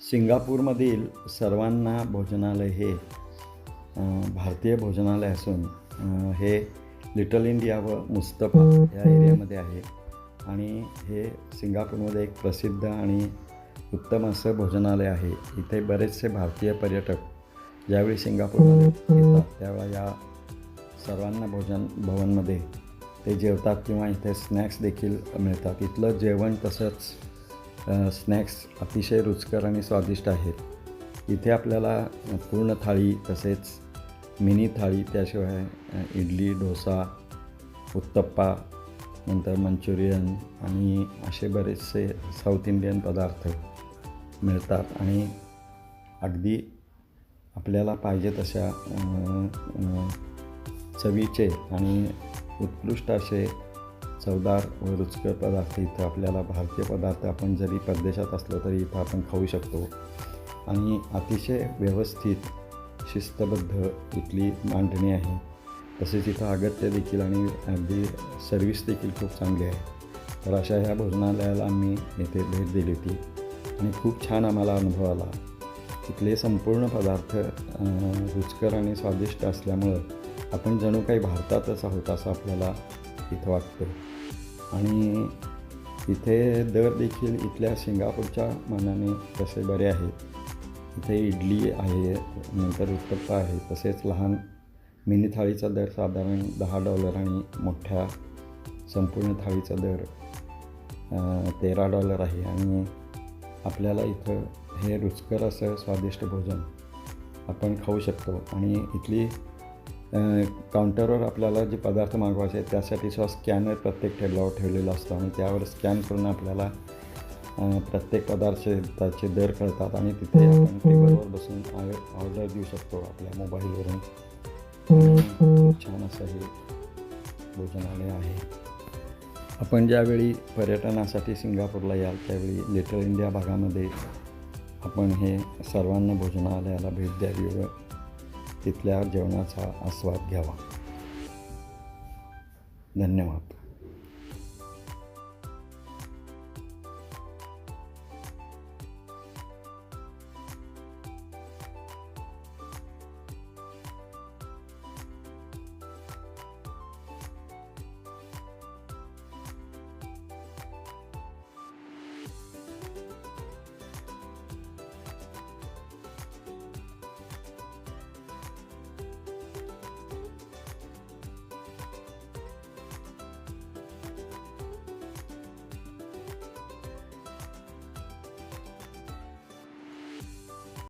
सिंगापूरमधील सर्वांना भोजनालय हे भारतीय भोजनालय असून हे लिटल इंडिया व मुस्तफा या एरियामध्ये आहे. आणि हे सिंगापूरमध्ये एक प्रसिद्ध आणि उत्तम असं भोजनालय आहे. इथे बरेचसे भारतीय पर्यटक ज्यावेळी सिंगापूरमध्ये येतात त्यावेळा या सर्वांना भोजन भवनमध्ये ते जेवतात किंवा इथे स्नॅक्स देखील मिळतात. इथलं जेवण तसंच स्नॅक्स अतिशय रुचकर आणि स्वादिष्ट आहेत. इथे आपल्याला पूर्ण थाळी तसेच मिनी थाळी त्याशिवाय इडली डोसा उत्तप्पा नंतर मंचुरियन आणि असे बरेचसे साऊथ इंडियन पदार्थ मिळतात आणि अगदी आपल्याला पाहिजे तशा चवीचे आणि उत्कृष्ट असे चवदार व रुचकर पदार्थ इथं आपल्याला भारतीय पदार्थ आपण जरी परदेशात असलो तरी इथं आपण खाऊ शकतो. आणि अतिशय व्यवस्थित शिस्तबद्ध इथली मांडणी आहे. तसेच इथं अगत्य देखील आणि अगदी सर्विस देखील खूप चांगली आहे. तर अशा ह्या भोजनालयाला आम्ही येथे भेट दिली होती. आणि खूप छान आम्हाला अनुभव आला. तिथले संपूर्ण पदार्थ रुचकर आणि स्वादिष्ट असल्यामुळं आपण जणू काही भारतातच आहोत असं आपल्याला इथं वाटतं आणि इथे दर देखील इथल्या सिंगापूरच्या मानाने तसे बरे आहेत. इथे इडली आहे नंतर उत्तप्पा आहे तसेच लहान मिनी थाळीचा दर साधारण दहा डॉलर आणि मोठ्या संपूर्ण थाळीचा दर तेरा डॉलर आहे. आणि आपल्याला इथं हे रुचकर असं स्वादिष्ट भोजन आपण खाऊ शकतो. आणि इथली काउंटरवर आपल्याला जे पदार्थ मागवायचे आहेत त्यासाठी सुद्धा स्कॅनर प्रत्येक टेबलावर ठेवलेला असतो आणि त्यावर स्कॅन करून आपल्याला प्रत्येक पदार्थाचे दर कळतात आणि तिथे आपण टेबलवर बसून ऑर्डर देऊ शकतो आपल्या मोबाईलवरून. खूप छान असं हे भोजनालय आहे. आपण ज्यावेळी पर्यटनासाठी सिंगापूरला याल त्यावेळी लिटल इंडिया भागामध्ये आपण हे सर्वांना भोजनालयाला भेट द्यावी व तिथल्या जेवणाचा आस्वाद घ्यावा. धन्यवाद.